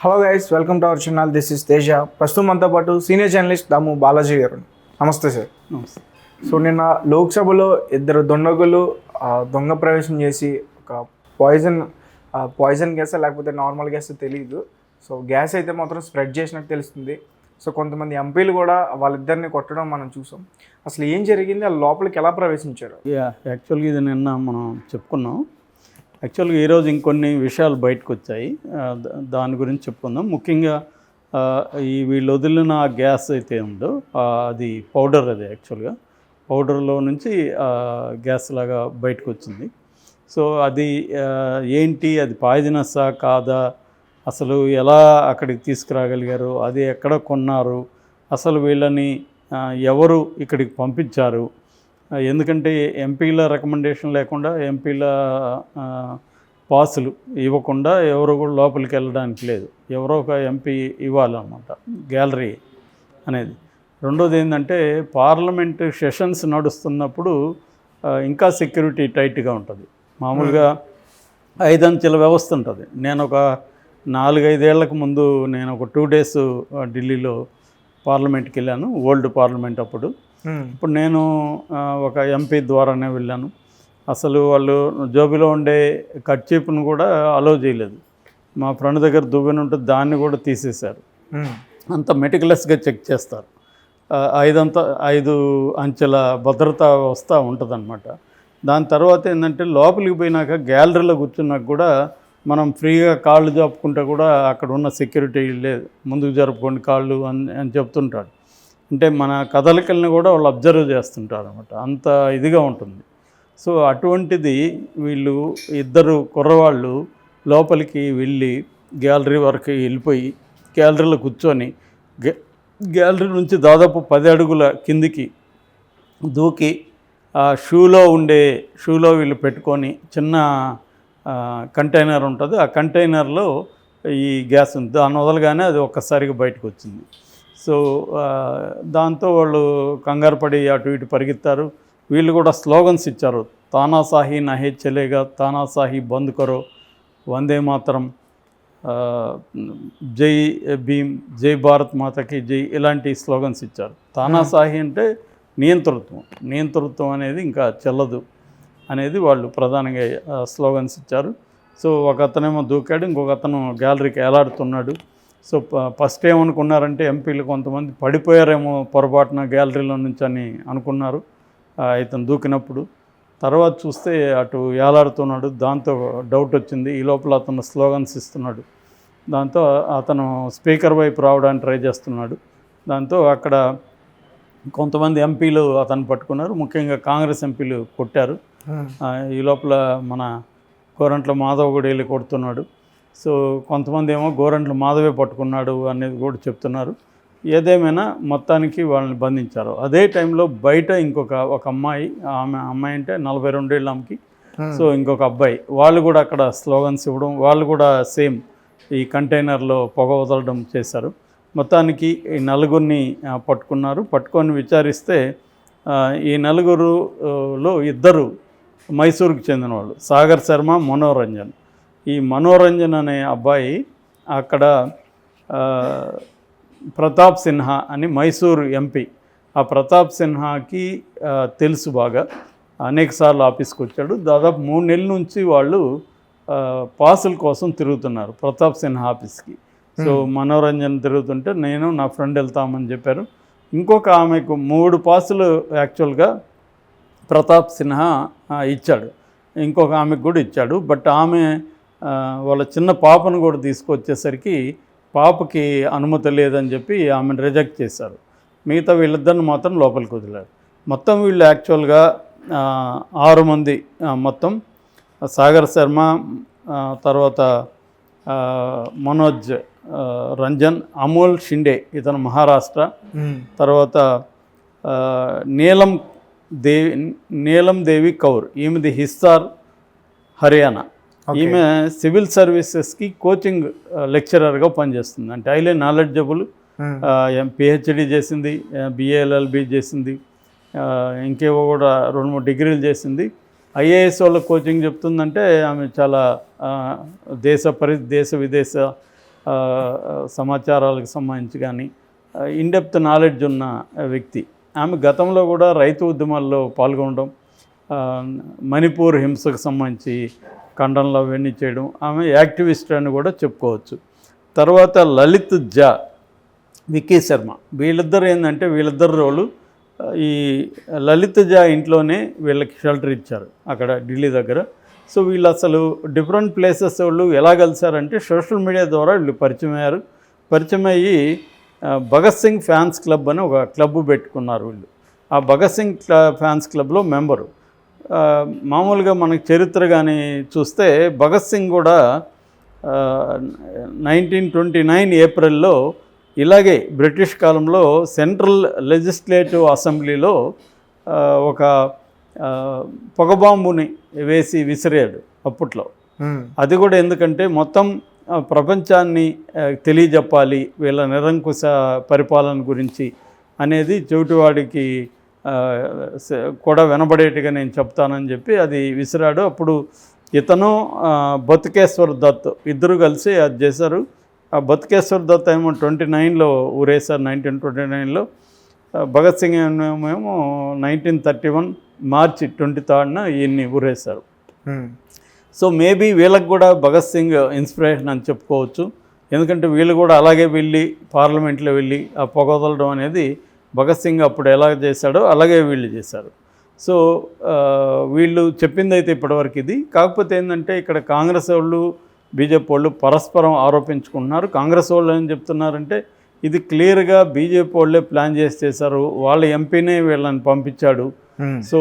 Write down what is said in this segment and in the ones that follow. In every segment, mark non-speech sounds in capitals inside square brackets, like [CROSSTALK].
Hello guys welcome to our channel this is Teja ప్రస్తుతం మనతో పాటు సీనియర్ జర్నలిస్ట్ దాము బాలాజీ గారు నమస్తే సార్ నమస్తే. సో నిన్న లోక్సభలో ఇద్దరు దొండగులు ఆ, దొంగ ప్రవేశం చేసి ఒక పాయిజన్ పాయిజన్ గ్యాస్ లేకపోతే నార్మల్ గ్యాస్ తెలియదు సో గ్యాస్ అయితే మాత్రం స్ప్రెడ్ చేసినట్టు తెలుస్తుంది. సో కొంతమంది ఎంపీలు కూడా వాళ్ళిద్దరిని కొట్టడం మనం చూసాం. అసలు ఏం జరిగింది? వాళ్ళ లోపలికి ఎలా ప్రవేశించారు? యా యాక్చువల్గా ఇది నిన్న మనం చెప్పుకున్నాం. యాక్చువల్గా ఈరోజు ఇంకొన్ని విషయాలు బయటకు వచ్చాయి దాని గురించి చెప్పుకుందాం. ముఖ్యంగా ఈ వీళ్ళు వదిలిన ఆ గ్యాస్ అయితే ఉందో అది పౌడర్ అది యాక్చువల్గా. పౌడర్లో నుంచి గ్యాస్ లాగా బయటకు వచ్చింది సో అది ఏంటి అది పాయిజనస్సా కాదా? అసలు ఎలా అక్కడికి తీసుకురాగలిగారు? అది ఎక్కడ కొన్నారు? అసలు వీళ్ళని ఎవరు ఇక్కడికి పంపించారు? ఎందుకంటే ఎంపీల రికమెండేషన్ లేకుండా ఎంపీల పాసులు ఇవ్వకుండా ఎవరు కూడా లోపలికి వెళ్ళడానికి లేదు. ఎవరో ఒక ఎంపీ ఇవ్వాలన్నమాట గ్యాలరీ అనేది. రెండోది ఏంటంటే పార్లమెంట్ సెషన్స్ నడుస్తున్నప్పుడు ఇంకా సెక్యూరిటీ టైట్గా ఉంటుంది. మామూలుగా ఐదంచెల వ్యవస్థ ఉంటుంది. నేను ఒక నాలుగైదేళ్ళకు ముందు నేను ఒక టూ డేస్ ఢిల్లీలో పార్లమెంట్కి వెళ్ళాను ఓల్డ్ పార్లమెంట్ అప్పుడు. ఇప్పుడు నేను ఒక ఎంపీ ద్వారానే వెళ్ళాను. అసలు వాళ్ళు జోబిలో ఉండే కట్చీపును కూడా అలో చేయలేదు. మా ఫ్రెండ్ దగ్గర దువ్వెన ఉంటుంది దాన్ని కూడా తీసేశారు. Hmm. అంత మెటికులస్గా చెక్ చేస్తారు. ఐదంత ఐదు అంచెల భద్రతా వ్యవస్థ ఉంటుందన్నమాట. దాని తర్వాత ఏంటంటే లోపలికి పోయినాక గ్యాలరీలో కూర్చున్నాక కూడా మనం ఫ్రీగా కాళ్ళు జరుపుకుంటే కూడా అక్కడ ఉన్న సెక్యూరిటీ లేదు. ముందుకు జరుపుకోండి కాళ్ళు అని అని చెప్తుంటాడు. అంటే మన కదలికల్ని కూడా వాళ్ళు అబ్జర్వ్ చేస్తుంటారు అనమాట అంత ఇదిగా ఉంటుంది. సో అటువంటిది వీళ్ళు ఇద్దరు కుర్రవాళ్ళు లోపలికి వెళ్ళి గ్యాలరీ వరకు వెళ్ళిపోయి గ్యాలరీలో కూర్చొని గ్యాలరీ నుంచి దాదాపు పది అడుగుల కిందికి దూకి ఆ షూలో ఉండే షూలో వీళ్ళు పెట్టుకొని చిన్న కంటైనర్ ఉంటుంది. ఆ కంటైనర్లో ఈ గ్యాస్ ఉంది. దాని వదలగానే అది ఒక్కసారిగా బయటకు వచ్చింది. సో దాంతో వాళ్ళు కంగారు పడి అటు ఇటు పరిగెత్తారు. వీళ్ళు కూడా స్లోగన్స్ ఇచ్చారు. తానాసాహి నహే చలేగా తానాసాహి బంద్ కరో వందే మాతరం జై భీమ్ జై భారత్ మాతకి జై ఇలాంటి స్లోగన్స్ ఇచ్చారు. తానాసాహి అంటే నియంతృత్వం. నియంతృత్వం అనేది ఇంకా చెల్లదు అనేది వాళ్ళు ప్రధానంగా స్లోగన్స్ ఇచ్చారు. సో ఒక అతనేమో దూకాడు ఇంకొక అతను గ్యాలరీకి ఏలాడుతున్నాడు. సో ఫస్ట్ ఏమనుకున్నారంటే ఎంపీలు కొంతమంది పడిపోయారేమో పొరపాటున గ్యాలరీలో నుంచి అని అనుకున్నారు ఇతను దూకినప్పుడు. తర్వాత చూస్తే అటు ఏలాడుతున్నాడు దాంతో డౌట్ వచ్చింది ఈ లోపల అతను స్లోగన్స్ ఇస్తున్నాడు. దాంతో అతను స్పీకర్ వైపు రావడానికి ట్రై చేస్తున్నాడు. దాంతో అక్కడ కొంతమంది ఎంపీలు అతను పట్టుకున్నారు ముఖ్యంగా కాంగ్రెస్ ఎంపీలు కొట్టారు. ఈ లోపల మన గోరంట్ల మాధవ్ కూడా వెళ్ళి కొడుతున్నాడు. సో కొంతమంది ఏమో గోరంట్ల మాధవే పట్టుకున్నాడు అనేది కూడా చెప్తున్నారు. ఏదేమైనా మొత్తానికి వాళ్ళని బంధించారు. అదే టైంలో బయట ఇంకొక ఒక అమ్మాయి ఆమె అమ్మాయి అంటే నలభై రెండేళ్ళ ఆమెకి. Hmm. సో ఇంకొక అబ్బాయి వాళ్ళు కూడా అక్కడ స్లోగన్స్ ఇవ్వడం వాళ్ళు కూడా సేమ్ ఈ కంటైనర్లో పొగ వదలడం చేశారు. మొత్తానికి ఈ నలుగురిని పట్టుకున్నారు. పట్టుకొని విచారిస్తే ఈ నలుగురులో ఇద్దరు మైసూరుకు చెందిన వాళ్ళు సాగర్ శర్మ మనోరంజన్. ఈ మనోరంజన్ అనే అబ్బాయి అక్కడ ప్రతాప్ సిన్హా అని మైసూరు ఎంపీ ఆ ప్రతాప్ సిన్హాకి తెలుసు బాగా. అనేకసార్లు ఆఫీస్కి వచ్చాడు. దాదాపు మూడు నెలల నుంచి వాళ్ళు పాసుల కోసం తిరుగుతున్నారు ప్రతాప్ సిన్హా ఆఫీస్కి. సో మనోరంజన్ తిరుగుతుంటే నేను నా ఫ్రెండ్ వెళ్తామని చెప్పారు. ఇంకొక ఆమెకు మూడు పాసులు యాక్చువల్గా ప్రతాప్ సిన్హా ఇచ్చాడు. ఇంకొక ఆమెకు కూడా ఇచ్చాడు. బట్ ఆమె వాళ్ళ చిన్న పాపను కూడా తీసుకొచ్చేసరికి పాపకి అనుమతి లేదని చెప్పి ఆమెను రిజెక్ట్ చేశారు. మిగతా వీళ్ళిద్దరిని మాత్రం లోపలికి వదిలారు. మొత్తం వీళ్ళు యాక్చువల్గా ఆరు మంది మొత్తం. సాగర్ శర్మ తర్వాత మనోజ్ రంజన్ అమోల్ షిండే ఇతను మహారాష్ట్ర. తర్వాత నీలం దేవి నీలం దేవి కౌర్ ఈమెది హిస్సార్ హర్యానా. ఈమె సివిల్ సర్వీసెస్కి కోచింగ్ లెక్చరర్గా పనిచేస్తుంది. అంటే హైలీ నాలెడ్జబుల్. పిహెచ్డి చేసింది బిఏఎల్ఎల్బి చేసింది ఇంకేవో కూడా రెండు మూడు డిగ్రీలు చేసింది. ఐఏఎస్ వాళ్ళ కోచింగ్ చెప్తుందంటే ఆమె చాలా దేశ పరి దేశ విదేశ సమాచారాలకు సంబంధించి కానీ ఇన్డెప్త్ నాలెడ్జ్ ఉన్న వ్యక్తి. ఆమె గతంలో కూడా రైతు ఉద్యమాల్లో పాల్గొనడం మణిపూర్ హింసకు సంబంధించి ఖండనలు అవన్నీ చేయడం ఆమె యాక్టివిస్ట్ అని కూడా చెప్పుకోవచ్చు. తర్వాత లలిత్ జా వికీ శర్మ. వీళ్ళిద్దరు ఏంటంటే వీళ్ళిద్దరు రోలు ఈ లలిత్ జా ఇంట్లోనే వీళ్ళకి షెల్టర్ ఇచ్చారు అక్కడ ఢిల్లీ దగ్గర. సో వీళ్ళు అసలు డిఫరెంట్ ప్లేసెస్ వాళ్ళు ఎలా కలిసారంటే సోషల్ మీడియా ద్వారా వీళ్ళు పరిచయం అయ్యారు. పరిచయం అయ్యి భగత్ సింగ్ ఫ్యాన్స్ క్లబ్ అని ఒక క్లబ్ పెట్టుకున్నారు వీళ్ళు. ఆ భగత్ సింగ్ క్ల- ఫ్యాన్స్ క్లబ్లో మెంబరు. మామూలుగా మనకి చరిత్ర కానీ చూస్తే భగత్ సింగ్ కూడా నైన్టీన్ ట్వంటీ నైన్ ఏప్రిల్లో ఇలాగే బ్రిటిష్ కాలంలో సెంట్రల్ లెజిస్లేటివ్ అసెంబ్లీలో ఒక పొగబాంబుని వేసి విసిరాడు అప్పట్లో. అది కూడా ఎందుకంటే మొత్తం ప్రపంచాన్ని తెలియజెప్పాలి వీళ్ళ నిరంకుశ పరిపాలన గురించి అనేది చెవిటివాడికి కూడా వినబడేట్టుగా నేను చెప్తానని చెప్పి అది విసిరాడు. అప్పుడు ఇతను బతుకేశ్వర్ దత్ ఇద్దరు కలిసి అది చేశారు. ఆ బతుకేశ్వర్ దత్ ఏమో ట్వంటీ నైన్లో ఊరేశారు నైన్టీన్ ట్వంటీ నైన్లో. భగత్ సింగ్ ఏమో nineteen thirty one March twenty థర్డ్న ఈయన్ని ఊరేశారు. సో మేబీ వీళ్ళకి కూడా భగత్ సింగ్ ఇన్స్పిరేషన్ అని చెప్పుకోవచ్చు. ఎందుకంటే వీళ్ళు కూడా అలాగే వెళ్ళి పార్లమెంట్లో వెళ్ళి ఆ పొగ వదలడం అనేది భగత్ సింగ్ అప్పుడు ఎలా చేశాడో అలాగే వీళ్ళు చేశారు. సో వీళ్ళు చెప్పింది అయితే ఇప్పటివరకు ఇది. కాకపోతే ఏంటంటే ఇక్కడ కాంగ్రెస్ వాళ్ళు బీజేపీ వాళ్ళు పరస్పరం ఆరోపించుకుంటున్నారు. కాంగ్రెస్ వాళ్ళు ఏం చెప్తున్నారంటే ఇది క్లియర్గా బీజేపీ వాళ్ళే ప్లాన్ చేసి చేశారు. వాళ్ళ ఎంపీనే వీళ్ళని పంపించాడు. ఉమ్, సో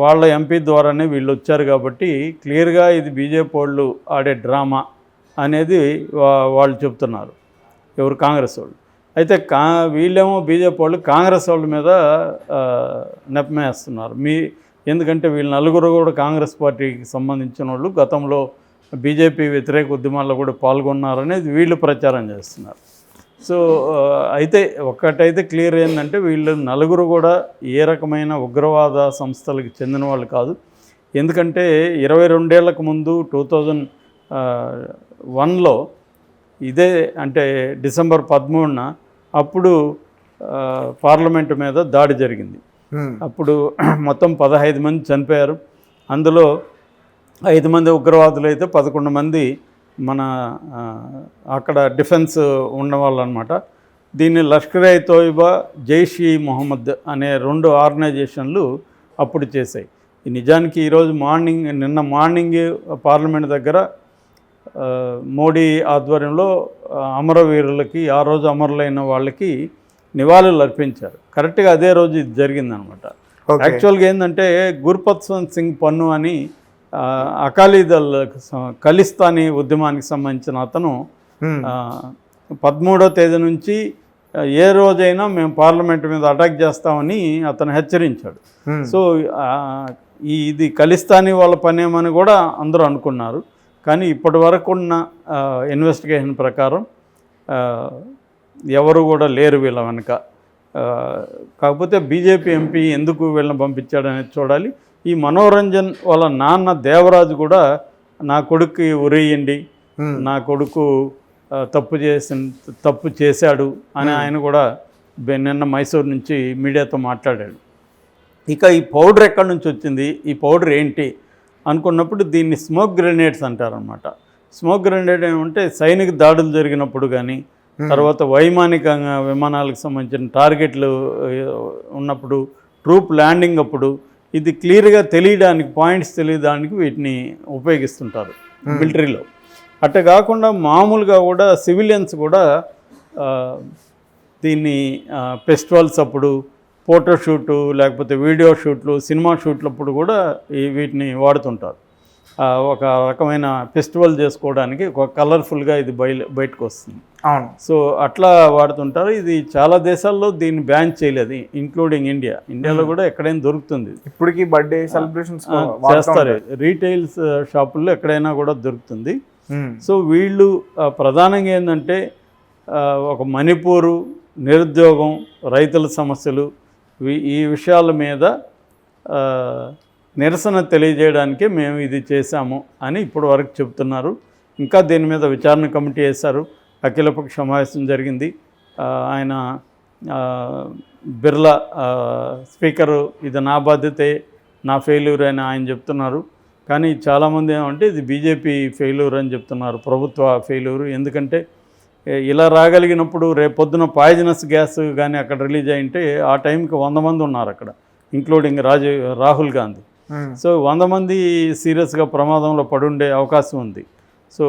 వాళ్ళ ఎంపీ ద్వారానే వీళ్ళు వచ్చారు కాబట్టి క్లియర్గా ఇది బీజేపీ వాళ్ళు ఆడే డ్రామా అనేది వాళ్ళు చెప్తున్నారు. ఎవరు? కాంగ్రెస్ వాళ్ళు. అయితే కా వీళ్ళేమో బీజేపీ వాళ్ళు కాంగ్రెస్ వాళ్ళ మీద నెప్పమేస్తున్నారు నెపమేస్తున్నారు. మీ ఎందుకంటే వీళ్ళు నలుగురు కూడా కాంగ్రెస్ పార్టీకి సంబంధించిన వాళ్ళు గతంలో బీజేపీ వ్యతిరేక ఉద్యమాల్లో కూడా పాల్గొన్నారనేది వీళ్ళు ప్రచారం చేస్తున్నారు. సో అయితే ఒక్కటైతే క్లియర్ ఏంటంటే వీళ్ళు నలుగురు కూడా ఏ రకమైన ఉగ్రవాద సంస్థలకు చెందిన వాళ్ళు కాదు. ఎందుకంటే ఇరవై రెండేళ్ళకు ముందు టూ థౌజండ్ వన్లో ఇదే అంటే డిసెంబర్ పదమూడున అప్పుడు పార్లమెంటు మీద దాడి జరిగింది. అప్పుడు [CLEARS THROAT] మొత్తం పదహైదు మంది చనిపోయారు. అందులో ఐదు మంది ఉగ్రవాదులు అయితే పదకొండు మంది మన అక్కడ డిఫెన్స్ ఉన్నవాళ్ళు అనమాట దీన్ని లష్కర్ తోయిబా జైష్ ఈ మొహమ్మద్ అనే రెండు ఆర్గనైజేషన్లు అప్పుడు చేశాయి. నిజానికి ఈరోజు మార్నింగ్ నిన్న మార్నింగ్ పార్లమెంట్ దగ్గర మోడీ ఆధ్వర్యంలో అమరవీరులకి ఆ రోజు అమరులైన వాళ్ళకి నివాళులు అర్పించారు. కరెక్ట్గా అదే రోజు ఇది జరిగిందనమాట. యాక్చువల్గా ఏంటంటే గుర్పత్వంత్ సింగ్ పన్ను అని అకాలీదళ్ ఖలిస్తానీ ఉద్యమానికి సంబంధించిన అతను పదమూడో తేదీ నుంచి ఏ రోజైనా మేము పార్లమెంట్ మీద అటాక్ చేస్తామని అతను హెచ్చరించాడు. సో ఈ ఇది ఖలిస్తానీ వాళ్ళ పనేమని కూడా అందరూ అనుకున్నారు. కానీ ఇప్పటి వరకు ఉన్న ఇన్వెస్టిగేషన్ ప్రకారం ఎవరు కూడా లేరు వీళ్ళ వెనక. కాకపోతే బీజేపీ ఎంపీ ఎందుకు వీళ్ళని పంపించాడనేది చూడాలి. ఈ మనోరంజన్ వాళ్ళ నాన్న దేవరాజు కూడా నా కొడుక్కి ఉరేయండి నా కొడుకు తప్పు చేసిన తప్పు చేశాడు అని ఆయన కూడా నిన్న మైసూర్ నుంచి మీడియాతో మాట్లాడాడు. ఇక ఈ పౌడర్ ఎక్కడి నుంచి వచ్చింది? ఈ పౌడర్ ఏంటి? అనుకున్నప్పుడు దీన్ని స్మోక్ గ్రెనేడ్స్ అంటారనమాట స్మోక్ గ్రెనేడ్ ఏమంటే సైనిక దాడులు జరిగినప్పుడు కానీ తర్వాత వైమానిక విమానాలకు సంబంధించిన టార్గెట్లు ఉన్నప్పుడు ట్రూప్ ల్యాండింగ్ అప్పుడు ఇది క్లియర్గా తెలియడానికి పాయింట్స్ తెలియడానికి వీటిని ఉపయోగిస్తుంటారు మిలిటరీలో. అట్ట కాకుండా మామూలుగా కూడా సివిలియన్స్ కూడా దీన్ని ఫెస్టివల్స్ అప్పుడు ఫోటో షూటు లేకపోతే వీడియో షూట్లు సినిమా షూట్లప్పుడు కూడా ఈ వీటిని వాడుతుంటారు. ఒక రకమైన ఫెస్టివల్ చేసుకోవడానికి ఒక కలర్ఫుల్గా ఇది బయలు బయటకు వస్తుంది అవును. సో అట్లా వాడుతుంటారు. ఇది చాలా దేశాల్లో దీన్ని బ్యాన్ చేయలేదు ఇంక్లూడింగ్ ఇండియా. ఇండియాలో కూడా ఎక్కడైనా దొరుకుతుంది. ఇప్పటికి బర్త్డే సెలబ్రేషన్స్ చేస్తారు. రీటైల్స్ షాపుల్లో ఎక్కడైనా కూడా దొరుకుతుంది. సో వీళ్ళు ప్రధానంగా ఏంటంటే ఒక మణిపూరు నిరుద్యోగం రైతుల సమస్యలు ఈ విషయాల మీద నిరసన తెలియజేయడానికే మేము ఇది చేశాము అని ఇప్పటి వరకు చెప్తున్నారు ఇంకా దీని మీద విచారణ కమిటీ వేశారు. అఖిలపక్ష సమావేశం జరిగింది. ఆయన బిర్లా స్పీకరు ఇది నా బాధ్యతే నా ఫెయిల్యూర్ అని ఆయన చెప్తున్నారు. కానీ చాలామంది ఏమంటే ఇది బీజేపీ ఫెయిల్యూర్ అని చెప్తున్నారు. ప్రభుత్వ ఫెయిల్యూరు. ఎందుకంటే ఇలా రాగలిగినప్పుడు రేపొద్దున పాయిజనస్ గ్యాస్ కానీ అక్కడ రిలీజ్ అయింటే ఆ టైంకి వంద మంది ఉన్నారు అక్కడ ఇంక్లూడింగ్ రాజు రాహుల్ గాంధీ. మ్మ్. సో వంద మంది సీరియస్గా ప్రమాదంలో పడుండే అవకాశం ఉంది. సో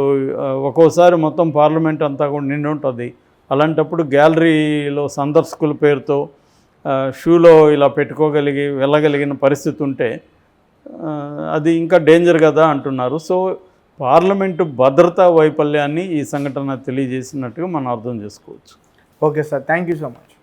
ఒక్కోసారి మొత్తం పార్లమెంట్ అంతా కూడా నిండి ఉంటుంది. అలాంటప్పుడు గ్యాలరీలో సందర్శకుల పేరుతో షూలో ఇలా పెట్టుకోగలిగి వెళ్ళగలిగిన పరిస్థితి ఉంటే అది ఇంకా డేంజర్ కదా అంటున్నారు. సో పార్లమెంటు భద్రతా వైఫల్యాన్ని ఈ సంఘటన తెలియజేసినట్టుగా మనం అర్థం చేసుకోవచ్చు. Okay sir thank you so much